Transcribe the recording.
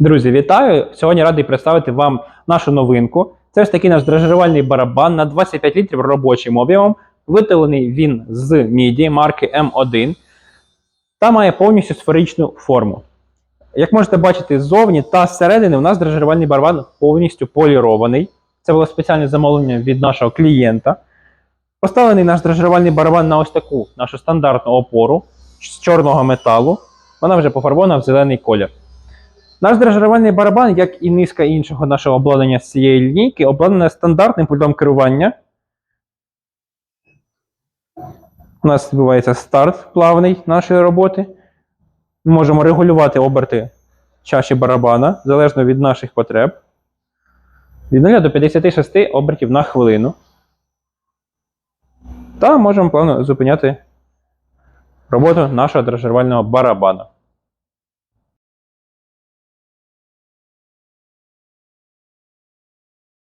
Друзі, вітаю! Сьогодні радий представити вам нашу новинку. Це ось такий наш дрожжерувальний барабан на 25 літрів робочим об'ємом. Виготовлений він з міді марки М1 та має повністю сферичну форму. Як можете бачити, ззовні та зсередини у нас дрожжерувальний барабан повністю полірований. Це було спеціальне замовлення від нашого клієнта. Поставлений наш дрожжерувальний барабан на ось таку нашу стандартну опору з чорного металу. Вона вже пофарбована в зелений колір. Наш дрожжерувальний барабан, як і низка іншого нашого обладнання з цієї лінійки, обладнане стандартним пультом керування. У нас відбувається старт плавний нашої роботи. Ми можемо регулювати оберти чаші барабана залежно від наших потреб. Від 0 до 56 обертів на хвилину. Та можемо плавно зупиняти роботу нашого дрожжерувального барабана.